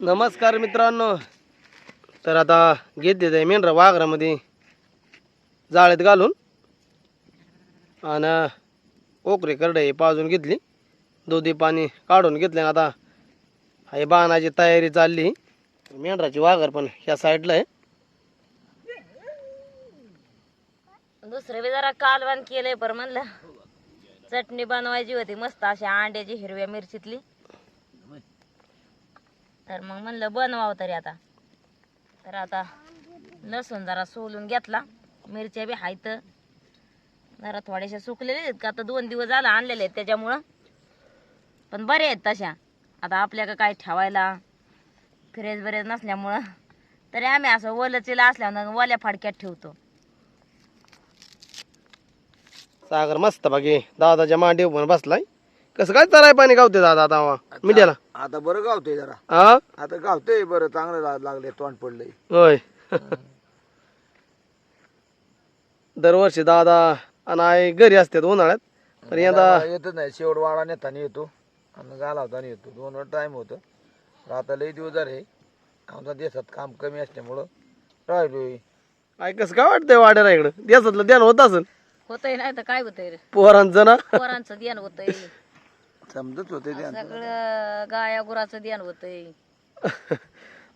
नमस्कार मित्रांनो. तर आता घेतले आहे मेंढरा वाघरामध्ये. जाळ्यात घालून. आणि ओकरे करडे पाजून घेतली. दुधी पाणी काढून घेतले आता हे बाणाची तयारी चालली. मेंढराची वाघर पण ह्या साईडला आहे. दुसरं बी जरा कालवान केलंय पर म्हणलं चटणी बनवायची होती. मस्त अशी अंड्याची हिरव्या मिरचीतली. तर मग म्हणलं बनवावं तरी आता. तर आता लसूण जरा सोलून घेतला. मिरच्या बी हायत. जरा थोड्याशा सुकलेल्या आहेत का? आता दोन दिवस झाला आणलेले आहेत त्याच्यामुळं. पण बरे आहेत तशा. आता आपल्याकडे काय ठेवायला फ्रेज बरेच नसल्यामुळं. तरी आम्ही असं ओलचीला असल्यानं ओल्या फाडक्यात ठेवतो. सागर मस्त बाकी दादाच्या मांडीवर बसलाय. कसं काय चराय पाणी गावते दादा आता मीडियाला. आता बरं गावतंय जरा. हा आता गावतंय बरं चांगलं ला- लागले तोंड पडलंय. होय. दरवर्षी दादा आणि आई घरी असतात उन्हाळ्यात पण यंदा येतच नाही शेवट वाडा नेताना येतो. आणि गालावताना येतो. दोन वेळ टाइम होतं. पण आता लई दिवस झाले. आमचा देशात काम कमी असल्यामुळं राहिलोय काय कसं काय वाटतंय वाड्याला इकडं? देसातलं ध्यान होत असेल. होतंय नाही तर काय होतंय रे? पोरांचं ना? पोरांचं ध्यान होतंय. समजत होते ते सगळं गाया गुराचं ध्यान होतंय.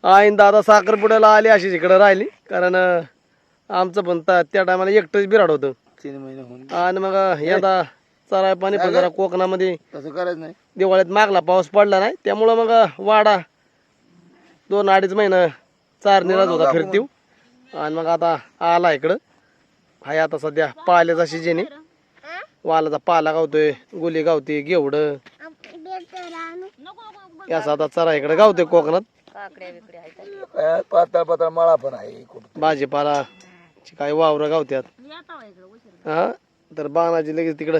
आईन दादा साखरपुड्याला आली अशीच इकडं राहिली. कारण अं, आमचं पण त- त्या टायमाला एकटंच बिराड होतं. तीन महिने होऊन आणि मग यंदा चराय पाणी पण जरा कोकणामध्ये तसं करायचं नाही. दिवाळीत मागला पाऊस पडला नाही. त्यामुळं मग वाडा दोन अडीच महिना चारणीलाच होता फिरतीव. आणि मग आता आला इकडं. हाय आता सध्या पाल्याचा सीजन आहे वालाचा पाला गावतोय गुली गावते घेवड याचा आता चरा इकडे गावतोय कोकणात. काकड्या बिकड्या आहेत काय पातळ पातळ मळा पण आहे कुठं भाजीपाला काही वावरं गावत्यात. हा? तर बाणाची लगेच तिकडं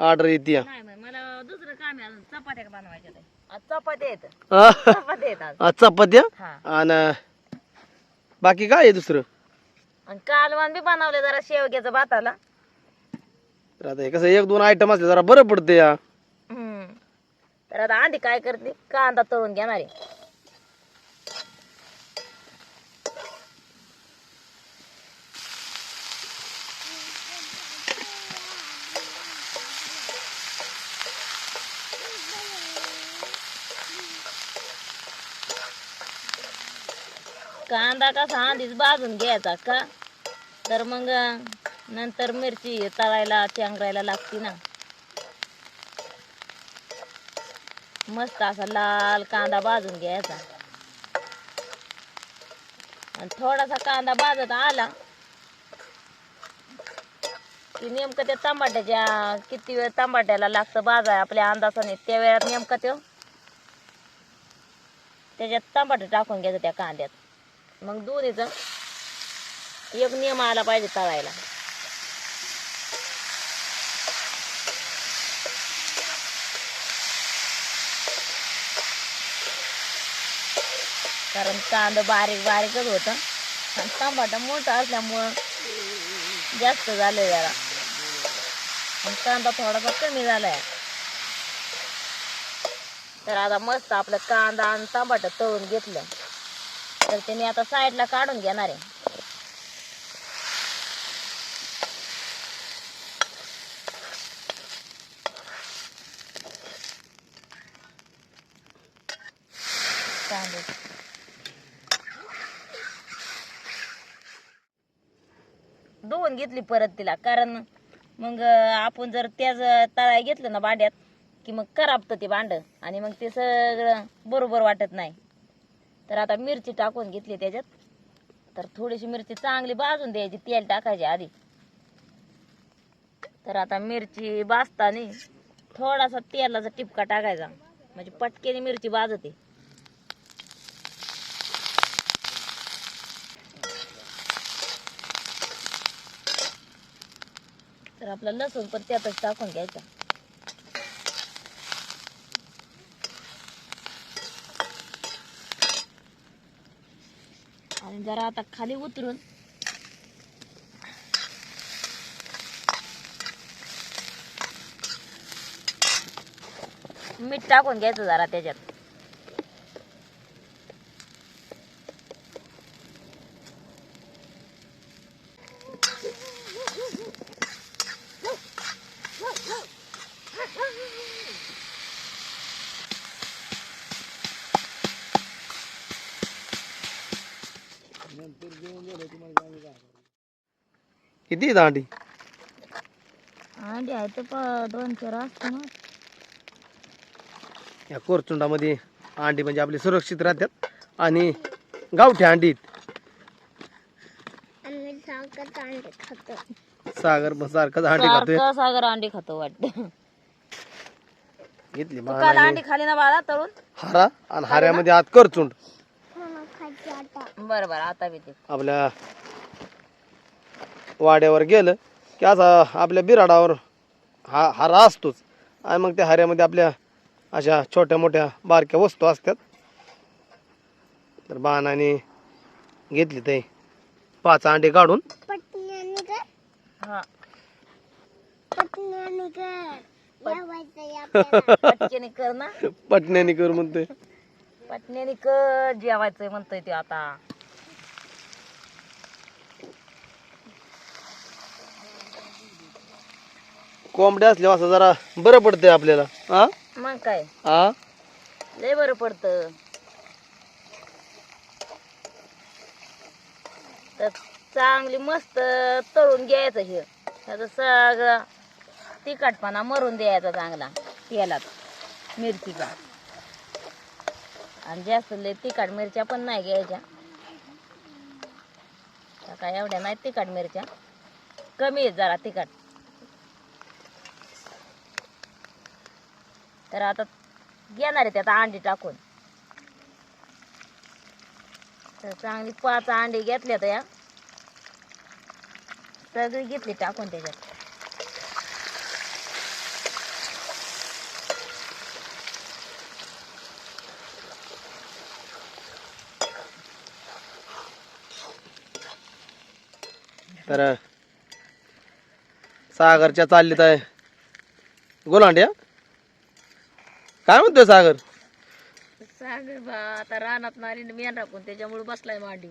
ऑर्डर येते या. नाही मग मला दुसरं काम आहे अजून चपात्या बनवायच्या आहेत. आज चपात्या? हा? आज हा. आणि बाकी काय आहे दुसरं? आणि कालवण बी बनवले जरा शेवग्याचं भाताला. तर आता हे कसं एक दोन आयटम असले जरा बरं पडते या. हम्म. तर आता आधी काय करते? कांदा तळून घेणार आहे. कांदा कसा आधीच भाजून घ्यायचा का? तर मग नंतर मिरची तळायला चेंगरायला लागते ना. मस्त असा लाल कांदा भाजून घ्यायचा. आणि थोडासा कांदा भाजत आला की नेमकं त्या टमाट्याच्या किती वेळ टमाट्याला लागतं भाजाय आपल्या अंदाजाने. त्या वेळात नेमकं तो त्याच्यात टमाटे टाकून घ्यायचं त्या कांद्यात. मग दोन्हीचं एक नियम आला पाहिजे तळायला. कारण कांदा बारीक बारीकच होतं. आणि टमाटा मोठा असल्यामुळं जास्त झालं जरा. आणि कांदा थोडासा कमी झालाय. तर आता मस्त आपलं कांदा आणि टमाटा तळून घेतलं. तर ते मी आता साईडला काढून घेणार आहे. कांदे घेतली परत तिला. कारण मग आपण जर त्याच तळा घेतलं ना भांड्यात की मग कराबतं ते भांड. आणि मग ते सगळं बरोबर वाटत नाही. तर आता मिरची टाकून घेतली त्याच्यात. तर थोडीशी मिरची चांगली भाजून द्यायची तेल टाकायची आधी. तर आता मिरची भाजताना थोडासा तेलाचा टिपका टाकायचा. म्हणजे पटकेने मिरची भाजते. तर आपला लसूण पण त्यातच टाकून घ्यायचा. आणि जरा आता खाली उतरून मीठ टाकून घ्यायचं जरा त्याच्यात. किती आहेत अंडी? अंडी आहे तर दोन चार असतं ना. या कोरचुंडामध्ये अंडी म्हणजे आपली सुरक्षित राहतात आणि गावठी अंडी. सागर पण सारखंच अंडी खातोय. सारखं सागर अंडी खातो वाटतं. घेतली तू काल अंडी खाली ना बाळा तळून हारा आणि हाऱ्यामध्ये आत करचुंड. बरं बरं आता बी ते आपल्या वाड्यावर गेलं की असा आपल्या बिराडावर हा हारा असतोच. आणि मग त्या हाऱ्यामध्ये आपल्या अशा छोट्या मोठ्या बारक्या वस्तू असतात. तर बाणाने घेतली ते पाच अंडे काढून. हा पटण्याने कर म्हणतोय. पटण्याने कर जेवायचंय म्हणतोय ते आता. कोंबड्या असल्यावर असं जरा बरं पडतंय आपल्याला. हा? मग काय? हा? लय बरं पडतं. तर चांगली मस्त तळून घ्यायचं हे. त्याचं सगळं तिखटपणा मरून द्यायचा चांगला. तेलात. मिरचीचा. आणि जास्त लय तिखट मिरच्या पण नाही घ्यायच्या. त्या काय एवढ्या नाही तिखट मिरच्या. कमी आहेत जरा तिखट. तर आता घेणार आहे त्यात अंडी टाकून. तर चांगली पाच अंडी घेतल्या त्या सगळी घेतली टाकून त्याच्यात. तर सागरच्या चाललीत आहे. गोलांड्या काय म्हणतोय सागर? सागर बा आता रानात आली ना मेन राखून त्याच्यामुळे बसलाय मांडी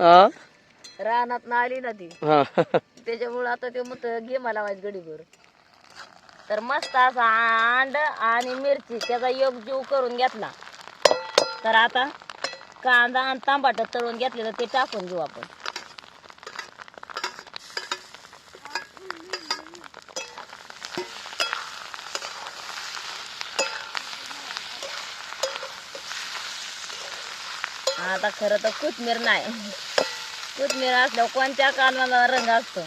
हा रानात आली ना ती. हा. त्याच्यामुळे आता ते मग घे मला वाईट गडीभर तर मस्त असा अंड आणि मिरची त्याचा योग जीव करून घेतला. तर आता कांदा आणि तांबाट तळून घेतलेलं ते टाकून घेऊ आपण. आता खरं तर कोथमीर नाही. कोथमीर असल्यावर कोणत्या कानाला रंग असतो?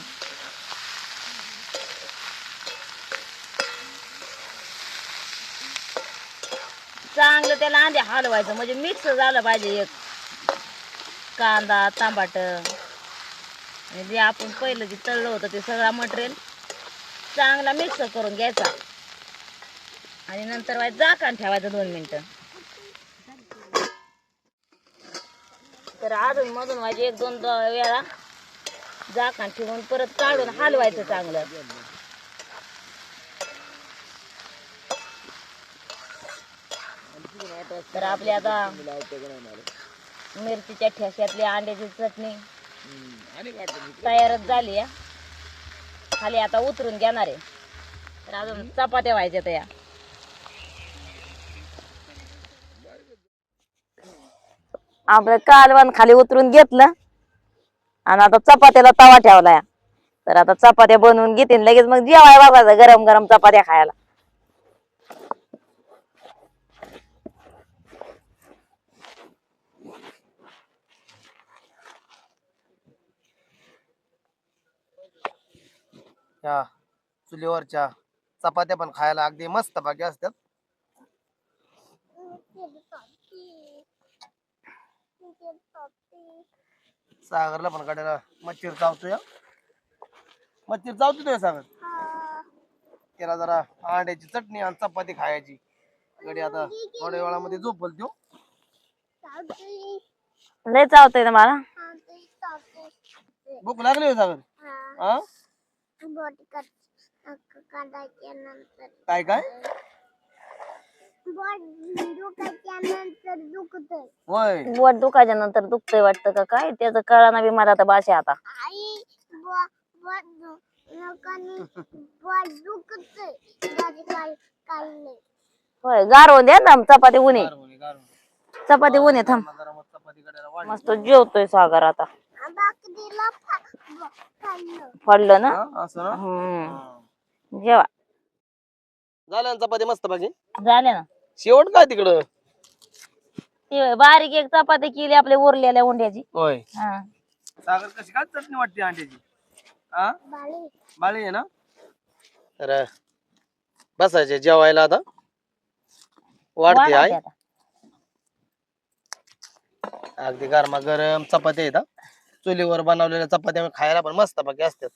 चांगलं त्याला आधी हलवायचं म्हणजे मिक्स झालं पाहिजे एक. कांदा तांबाट. आणि जे आपण पहिलं जे तळलं होतं ते सगळा मटेरियल चांगला मिक्स करून घ्यायचा. आणि नंतर वाय झाकण ठेवायचं दोन मिनटं. तर अजून मधून माझी एक दोन वेळा झाकण ठेवून परत काढून हलवायचं चांगलं. तर आपली आता मिरचीच्या ठेश्यातली अंड्याची चटणी तयारच झाली खाली आता उतरून घेणार आहे. तर अजून चपात्या व्हायच्या त्या. आपलं कालवण खाली उतरून घेतलं. आणि आता चपात्याला तवा ठेवलाय. तर आता चपात्या बनवून घेते लगेच मग जेवाय बघायचं गरम गरम चपात्या खायला. चुलीवरच्या चपात्या पण खायला अगदी मस्त बाकी असतात. सागरला पण काढायला मच्छीर चावतोय. मच्छीर चावतोय सागर? त्याला जरा अंड्याची चटणी आणि चपाती खायची. गडी आता थोड्या वेळामध्ये झोपल तो लय चावतंय ना मला. भूक लागली होय सागर? हा. काय काय? होय. बोट दुखायच्या नंतर दुखतंय वाटतं का काय? त्याचं कळाना बी मला आता भाषा आता. होय गारवून द्या ना चपाती उन्हे गार गार. चपाती उन्हे थांब. जरा मग चपाती काढायला मस्त जेवतोय सागर आता. पडलं ना? हा, असं ना? हम्म. जेवा. झालं ना चपाती मस्त पाहिजे झाले ना. शेवट काय तिकडं? ते बारीक एक चपाती केली आपल्या उरलेल्या उंड्याची. होय. हा. सागर कशी काय चटणी वाटते अंड्याची? हा? बाळी. आहे ना? तर बसायचे जेवायला आता. वाढते आता. अगदी गरमा गरम चपात्या आहेत हा. चुलीवर बनवलेल्या चपात्या खायला पण मस्त बाकी असतात.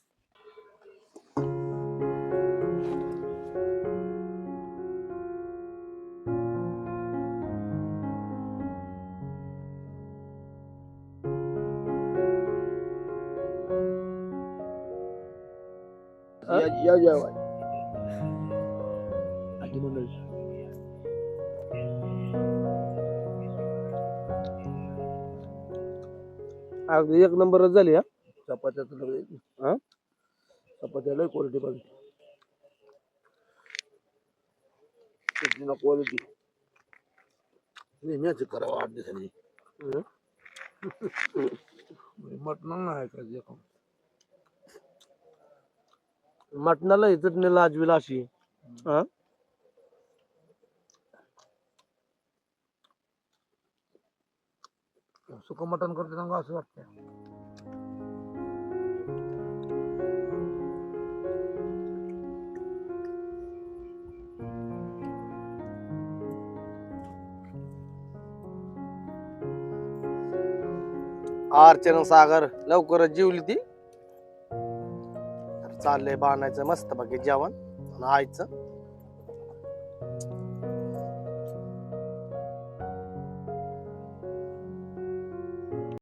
जेवाय आजी मंडळी अगदी एक नंबरच झाली हा? चपात्याचं लग्न हा? चपात्याला क्वालिटी पाहिजे चटणीला क्वालिटी नेहमी करावं आठ दिवसांनी मटण नाही खाऊ. मटणाला ही चटणी लाजवील अशी. हा? सुकं मटण करते ना असं वाटतं अर्चना सागर लवकरच जेवली ती. चाललंय बाणायचं मस्त बाकी जेवण आणि आयचं